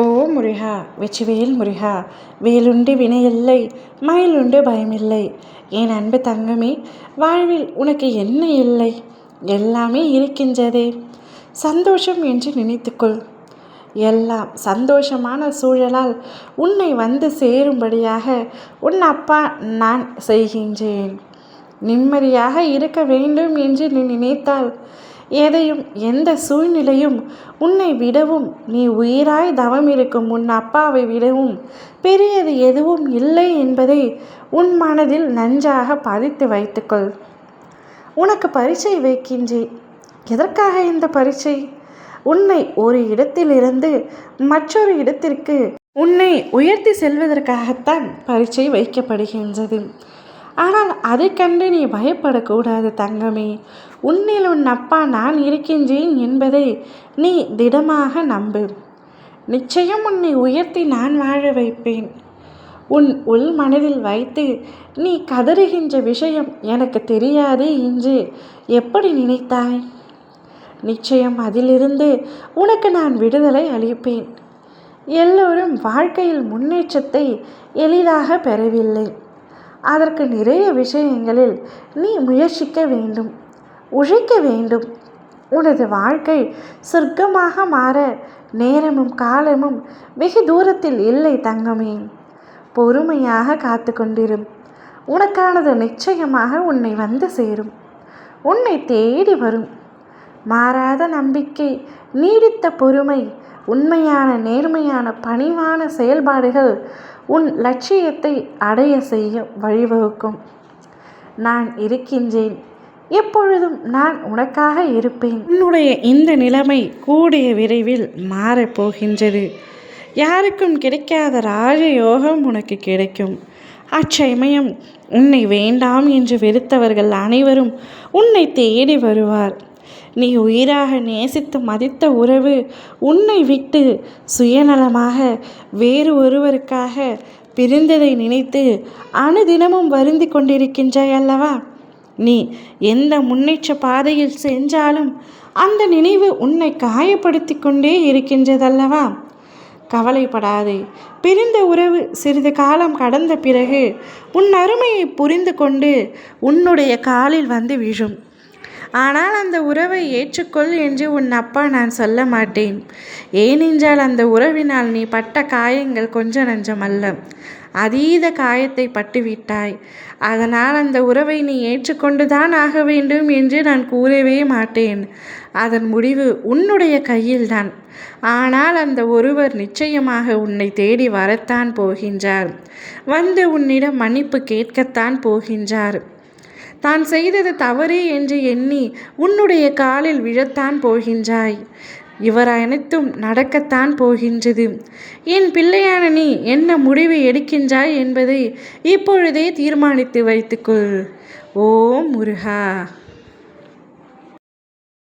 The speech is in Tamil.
ஓ முருகா வெற்றிவேல் முருகா வேலுண்டு வினையில்லை மயிலுண்டு பயமில்லை. என் அன்பு தங்கமே வாழ்வில் உனக்கு என்ன இல்லை? எல்லாமே இருக்கின்றதே. சந்தோஷம் என்று நினைத்துக்கொள். எல்லாம் சந்தோஷமான சூழலால் உன்னை வந்து சேரும்படியாக உன் அப்பா நான் செய்கின்றேன். நிம்மதியாக இருக்க வேண்டும் என்று நீ நினைத்தால் எதையும் எந்த சூழ்நிலையும் உன்னை விடவும் நீ உயிராய் தவம் இருக்கும் உன் அப்பாவை விடவும் பெரியது எதுவும் இல்லை என்பதை உன் மனதில் நன்றாக பதித்து வைத்துக்கொள். உனக்கு பரீட்சை வைக்கின்றேன் எதற்காக இந்த பரீட்சை? உன்னை ஒரு இடத்திலிருந்து மற்றொரு இடத்திற்கு உன்னை உயர்த்தி செல்வதற்காகத்தான் பரீட்சை வைக்கப்படுகின்றது. ஆனால் அதை கண்டு நீ பயப்படக்கூடாது தங்கமே. உன்னில் உன் அப்பா நான் இருக்கின்றேன் என்பதை நீ திடமாக நம்பு. நிச்சயம் உன்னை உயர்த்தி நான் வாழ வைப்பேன். உன் உள் மனதில் வைத்து நீ கதறுகின்ற விஷயம் எனக்கு தெரியாது என்று எப்படி நினைத்தாய்? நிச்சயம் அதிலிருந்து உனக்கு நான் விடுதலை அளிப்பேன். எல்லோரும் வாழ்க்கையில் முன்னேற்றத்தை எளிதாக பெறவில்லை. அதற்கு நிறைய விஷயங்களில் நீ முயற்சிக்க வேண்டும் உழைக்க வேண்டும். உனது வாழ்க்கை சொர்க்கமாக மாற நேரமும் காலமும் வெகு தூரத்தில் இல்லை தங்கமே. பொறுமையாக காத்து கொண்டிரும். உனக்கானது நிச்சயமாக உன்னை வந்து சேரும். உன்னை தேடி வரும். மாறாத நம்பிக்கை நீடித்த பொறுமை உண்மையான நேர்மையான பணிவான செயல்பாடுகள் உன் லட்சியத்தை அடைய செய்ய வழிவகுக்கும். நான் இருக்கின்றேன். எப்பொழுதும் நான் உனக்காக இருப்பேன். உன்னுடைய இந்த நிலைமை கூடிய விரைவில் மாறப்போகின்றது யாருக்கும் கிடைக்காத ராஜயோகம் உனக்கு கிடைக்கும். அச்சமயம் உன்னை வேண்டாம் என்று வெறுத்தவர்கள் அனைவரும் உன்னை தேடி வருவார். நீ உயிராக நேசித்து மதித்த உறவு உன்னை விட்டு சுயநலமாக வேறு ஒருவருக்காக பிரிந்ததை நினைத்து அனுதினமும் வருந்தி கொண்டிருக்கின்றாய் அல்லவா? நீ எந்த முன்னேற்ற பாதையில் சென்றாலும் அந்த நினைவு உன்னை காயப்படுத்தி கொண்டே இருக்கின்றதல்லவா? கவலைப்படாதே. பிரிந்த உறவு சிறிது காலம் கடந்த பிறகு உன் அருமையை புரிந்து கொண்டு உன்னுடைய காலில் வந்து விழும். ஆனால் அந்த உறவை ஏற்றுக்கொள் என்று உன் அப்பா நான் சொல்ல மாட்டேன். ஏனென்றால் அந்த உறவினால் நீ பட்ட காயங்கள் கொஞ்ச நஞ்சம் அல்ல. அதீத காயத்தை பட்டுவிட்டாய். அதனால் அந்த உறவை நீ ஏற்றுக்கொண்டுதான் ஆக வேண்டும் என்று நான் கூறவே மாட்டேன். அதன் முடிவு உன்னுடைய கையில்தான். ஆனால் அந்த ஒருவர் நிச்சயமாக உன்னை தேடி வரத்தான் போகின்றார். வந்து உன்னிடம் மன்னிப்பு கேட்கத்தான் போகின்றார். தான் செய்தது தவறு என்று எண்ணி உன்னுடைய காலில் விழத்தான் போகின்றாய். இவர் அனைத்தும் நடக்கத்தான் போகின்றது. என் பிள்ளையான நீ என்ன முடிவு எடுக்கின்றாய் என்பதை இப்பொழுதே தீர்மானித்து வைத்துக்கொள். ஓ முருகா!